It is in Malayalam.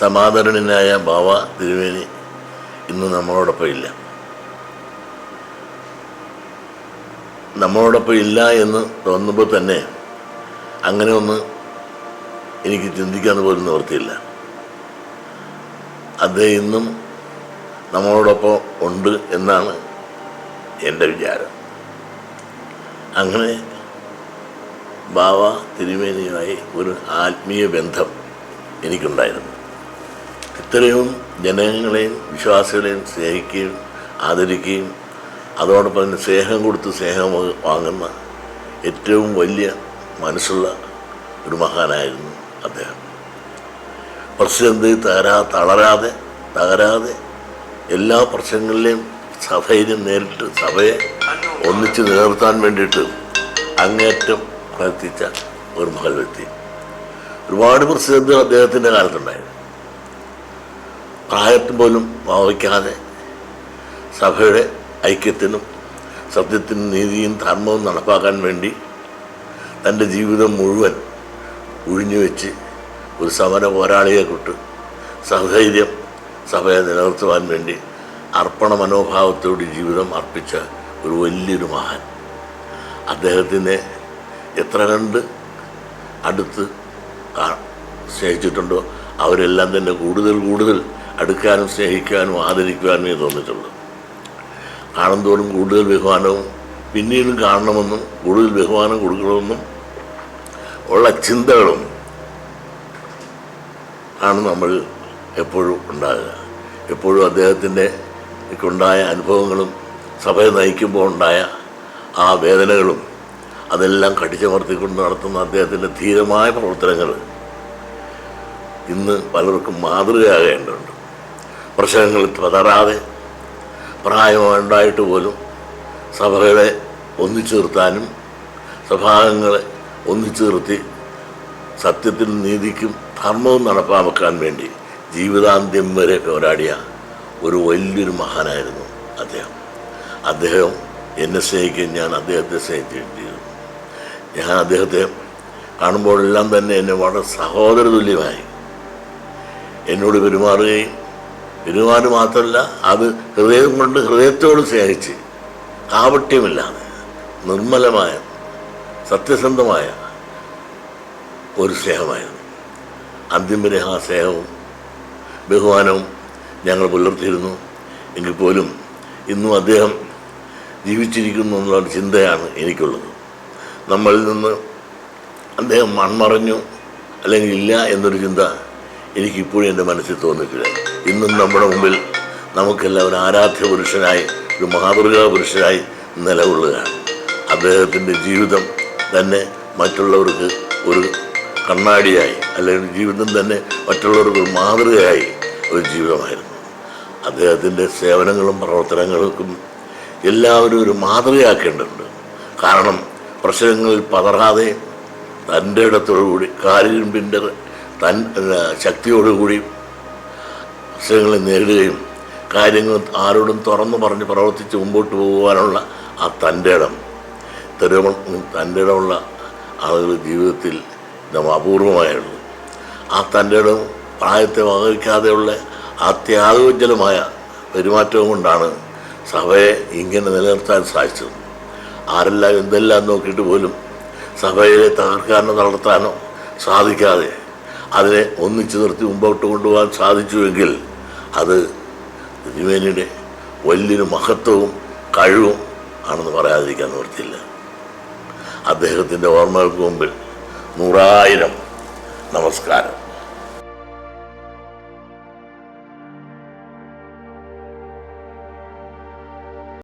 സമാദരണനായ ബാവ തിരുവേനി ഇന്ന് നമ്മളോടൊപ്പം ഇല്ല. നമ്മളോടൊപ്പം ഇല്ല എന്ന് തോന്നുമ്പോൾ തന്നെ അങ്ങനെ ഒന്ന് എനിക്ക് ചിന്തിക്കാൻ പോലും നിവൃത്തിയില്ല. അദ്ദേഹം ഇന്നും നമ്മളോടൊപ്പം ഉണ്ട് എന്നാണ് എന്റെ വിചാരം. അങ്ങനെ ബാവ തിരുമേനിയുമായി ഒരു ആത്മീയ ബന്ധം എനിക്കുണ്ടായിരുന്നു. ഇത്രയും ജനങ്ങളെയും വിശ്വാസികളെയും സ്നേഹിക്കുകയും ആദരിക്കുകയും അതോടൊപ്പം തന്നെ സ്നേഹം കൊടുത്ത് സ്നേഹം വാങ്ങുന്ന ഏറ്റവും വലിയ മനസ്സുള്ള ഒരു മഹാനായിരുന്നു അദ്ദേഹം. പ്രസിഡന്റ് തകരാ തളരാതെ തകരാതെ എല്ലാ പ്രശ്നങ്ങളിലെയും സഭയിലും നേരിട്ട് സഭയെ ഒന്നിച്ച് നിലനിർത്താൻ വേണ്ടിയിട്ട് അങ്ങേറ്റം പ്രവർത്തിച്ച ഒരു മഹൽ വ്യക്തി. ഒരുപാട് പ്രസിഡന്റുകൾ അദ്ദേഹത്തിന്റെ കാലത്തുണ്ടായിരുന്നു. പ്രായത്തിൽ പോലും ഭാവിക്കാതെ സഭയുടെ ഐക്യത്തിനും സത്യത്തിനും നീതിയും ധർമ്മവും നടപ്പാക്കാൻ വേണ്ടി തന്റെ ജീവിതം മുഴുവൻ ഒഴിഞ്ഞു വെച്ച് ഒരു സമര പോരാളിയെ കൊട്ട് സഹധൈര്യം സഭയെ നിലനിർത്തുവാൻ വേണ്ടി അർപ്പണ മനോഭാവത്തോടെ ജീവിതം അർപ്പിച്ച ഒരു വലിയൊരു മഹാൻ. അദ്ദേഹത്തിനെ എത്ര കണ്ട് അടുത്ത് സ്നേഹിച്ചിട്ടുണ്ടോ? അവരെല്ലാം തന്നെ കൂടുതൽ കൂടുതൽ അടുക്കാനും സ്നേഹിക്കാനും ആദരിക്കുവാനുമേ തോന്നിയിട്ടുള്ളൂ കാണുന്തോറും കൂടുതൽ ബഹുമാനവും പിന്നീടും കാണണമെന്നും കൂടുതൽ ബഹുമാനം കൊടുക്കണമെന്നും ഉള്ള ചിന്തകളും ആണ് നമ്മൾ എപ്പോഴും ഉണ്ടാകുക. എപ്പോഴും അദ്ദേഹത്തിന്റെ ഉണ്ടായ അനുഭവങ്ങളും സഭയെ നയിക്കുമ്പോൾ ഉണ്ടായ ആ വേദനകളും അതെല്ലാം കടിച്ചമർത്തിക്കൊണ്ട് നടത്തുന്ന അദ്ദേഹത്തിന്റെ ധീരമായ പ്രവർത്തനങ്ങൾ ഇന്ന് പലർക്കും മാതൃകയാകേണ്ടതുണ്ട്. പ്രശ്നങ്ങളിൽ പതറാതെ പ്രായമുണ്ടായിട്ട് പോലും സഭകളെ ഒന്നിച്ചു നിർത്താനും സഭാംഗങ്ങളെ ഒന്നിച്ചു നിർത്തി സത്യത്തിനും നീതിക്കും ധർമ്മവും നടപ്പാക്കാൻ വേണ്ടി ജീവിതാന്ത്യം വരെ പോരാടിയ ഒരു വലിയൊരു മഹാനായിരുന്നു അദ്ദേഹം. അദ്ദേഹം എന്നെ സ്നേഹിക്കുകയും ഞാൻ അദ്ദേഹത്തെ ചെയ്തു. ഞാൻ അദ്ദേഹത്തെ കാണുമ്പോഴെല്ലാം തന്നെ എന്നെ വളരെ സഹോദര തുല്യമായി എന്നോട് പെരുമാറുകയും പെരുമാറ് മാത്രമല്ല അത് ഹൃദയം കൊണ്ട് ഹൃദയത്തോട് സ്നേഹിച്ച് കാപട്യമില്ലാതെ നിർമ്മലമായ സത്യസന്ധമായ ഒരു സ്നേഹമായിരുന്നു. അന്തിം വരെ ആ സ്നേഹവും ബഹുമാനവും ഞങ്ങൾ പുലർത്തിയിരുന്നു. എങ്കിൽ പോലും ഇന്നും അദ്ദേഹം ജീവിച്ചിരിക്കുന്നു എന്നുള്ള ചിന്തയാണ് എനിക്കുള്ളത്. നമ്മളിൽ നിന്ന് അദ്ദേഹം മൺമറഞ്ഞു അല്ലെങ്കിൽ ഇല്ല എന്നൊരു ചിന്ത എനിക്കിപ്പോഴും എന്റെ മനസ്സിൽ തോന്നിയിട്ടില്ല. ഇന്നും നമ്മുടെ മുമ്പിൽ നമുക്കെല്ലാം ഒരു ആരാധ്യ പുരുഷനായി ഒരു മാതൃകാ പുരുഷനായി നിലകൊള്ളുകയാണ്. അദ്ദേഹത്തിന്റെ ജീവിതം തന്നെ മറ്റുള്ളവർക്ക് ഒരു കണ്ണാടിയായി അല്ലെങ്കിൽ ജീവിതം തന്നെ മറ്റുള്ളവർക്ക് ഒരു മാതൃകയായി ഒരു ജീവിതമായിരുന്നു. അദ്ദേഹത്തിന്റെ സേവനങ്ങളും പ്രവർത്തനങ്ങൾക്കും എല്ലാവരും ഒരു മാതൃകയാക്കേണ്ടതുണ്ട്. കാരണം പ്രശ്നങ്ങളിൽ പതറാതെ തന്റെ ഇടത്തോടുകൂടി കാലിരുമ്പിന്റെ തൻ ശക്തിയോടുകൂടിയും ശക്തിയോടുകൂടി പ്രശ്നങ്ങളെ നേരിടുകയും കാര്യങ്ങൾ ആരോടും തുറന്നു പറഞ്ഞ് പ്രവർത്തിച്ച് മുമ്പോട്ട് പോകുവാനുള്ള ആ തന്റെ ഇടം. തെരുവ തന്റെ ഇടമുള്ള ആളുകൾ ജീവിതത്തിൽ നമ്മൾ അപൂർവമായുള്ളൂ ആ തന്റെ ഇടം പ്രായത്തെ വകവയ്ക്കാതെയുള്ള അത്യാഗോജ്വലമായ പെരുമാറ്റവും കൊണ്ടാണ് സഭയെ ഇങ്ങനെ നിലനിർത്താൻ സാധിച്ചത്. ആരെല്ലാം എന്തെല്ലാം നോക്കിയിട്ട് പോലും സഭയെ തകർക്കാനോ നടത്താനോ സാധിക്കാതെ അതിനെ ഒന്നിച്ചു നിർത്തി മുമ്പോട്ട് കൊണ്ടുപോകാൻ സാധിച്ചുവെങ്കിൽ അത് തിരുമേനിയുടെ വലിയൊരു മഹത്വവും കഴിവും ആണെന്ന് പറയാതിരിക്കാൻ നിവർത്തിയില്ല അദ്ദേഹത്തിന്റെ ഓർമ്മകൾക്ക് മുമ്പിൽ നൂറായിരം നമസ്കാരം.